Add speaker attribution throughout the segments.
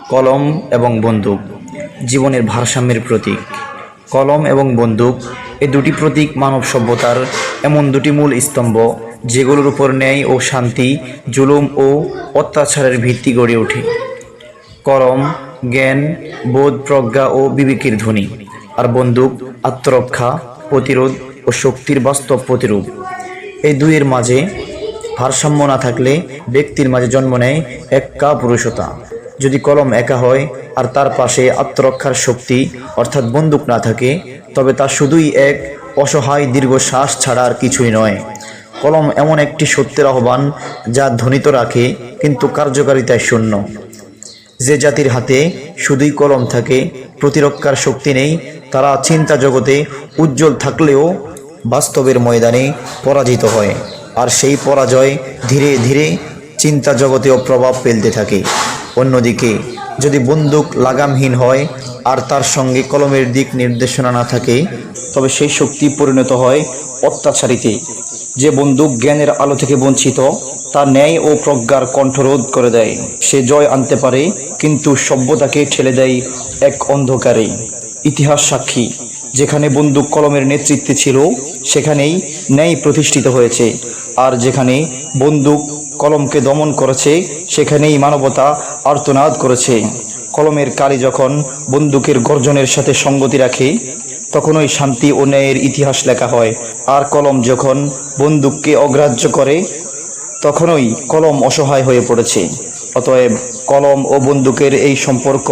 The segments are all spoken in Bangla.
Speaker 1: কলম এবং বন্দুক, জীবনের ভারসাম্যের প্রতীক। কলম এবং বন্দুক এ দুটি প্রতীক মানব সভ্যতার এমন দুটি মূল স্তম্ভ যেগুলোর উপর ন্যায় ও শান্তি, জুলুম ও অত্যাচারের ভিত্তি গড়ে ওঠে। কলম, জ্ঞান, বোধ, প্রজ্ঞা ও বিবেকের ধ্বনি, আর বন্দুক আত্মরক্ষা, প্রতিরোধ ও শক্তির বাস্তব প্রতিরূপ। এই দুইয়ের মাঝে ভারসাম্য না থাকলে ব্যক্তির মাঝে জন্ম নেয় এক পুরুষতা যদি কলম একা হয় আর তার পাশে আত্মরক্ষার শক্তি অর্থাৎ বন্দুক না থাকে, তবে তা শুধুই এক অসহায় দীর্ঘশ্বাস ছাড়া আর কিছুই নয়। কলম এমন একটি সত্যের আহ্বান যা ধ্বনিত রাখে, কিন্তু কার্যকারিতায় শূন্য। যে জাতির হাতে শুধুই কলম থাকে, প্রতিরক্ষার শক্তি নেই, তারা চিন্তা জগতে উজ্জ্বল থাকলেও বাস্তবের ময়দানে পরাজিত হয়। আর সেই পরাজয় ধীরে ধীরে চিন্তা জগতেও প্রভাব ফেলতে থাকে। অন্যদিকে, যদি বন্দুক লাগামহীন হয় আর তার সঙ্গে কলমের দিক নির্দেশনা না থাকে, তবে সেই শক্তি পরিণত হয় অত্যাচারিতে। যে বন্দুক জ্ঞানের আলো থেকে বঞ্চিত, তা ন্যায় ও প্রজ্ঞার কণ্ঠরোধ করে দেয়। সে জয় আনতে পারে, কিন্তু সভ্যতাকে ঠেলে দেয় এক অন্ধকারে। ইতিহাস সাক্ষী, যেখানে বন্দুক কলমের নেতৃত্বে ছিল, সেখানেই ন্যায় প্রতিষ্ঠিত হয়েছে। আর যেখানে বন্দুক কলমকে দমন করেছে, সেখানেই মানবতা আর্তনাদ করেছে। কলমের কালি যখন বন্দুকের গর্জনের সাথে সঙ্গতি রাখে, তখনই শান্তি ও ন্যায়ের ইতিহাস লেখা হয়। আর কলম যখন বন্দুককে অগ্রাহ্য করে, তখনই কলম অসহায় হয়ে পড়েছে। অতএব কলম ও বন্দুকের এই সম্পর্ক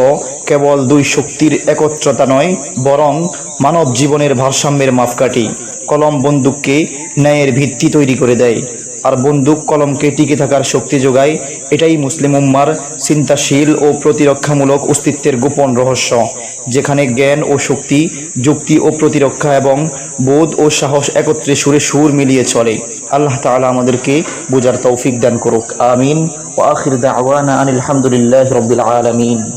Speaker 1: কেবল দুই শক্তির একত্রতা নয়, বরং মানব জীবনের ভারসাম্যের মাপকাঠি। কলম বন্দুককে ন্যায়ের ভিত্তি তৈরি করে দেয়। আর বন্দুক কলমকে টিকে থাকার শক্তি যোগায়, এটাই মুসলিম উম্মার চিন্তাশীল ও প্রতিরক্ষামূলক অস্তিত্বের গোপন রহস্য, যেখানে জ্ঞান ও শক্তি, যুক্তি ও প্রতিরক্ষা এবং বোধ ও সাহস একত্রে সুরে সুর মিলিয়ে চলে। আল্লাহ তাআলা আমাদেরকে বোঝার তৌফিক দান করুক। আমিন। ও আখির দাওয়ানা আনিল হামদুলিল্লাহ রব্বিল আলামিন।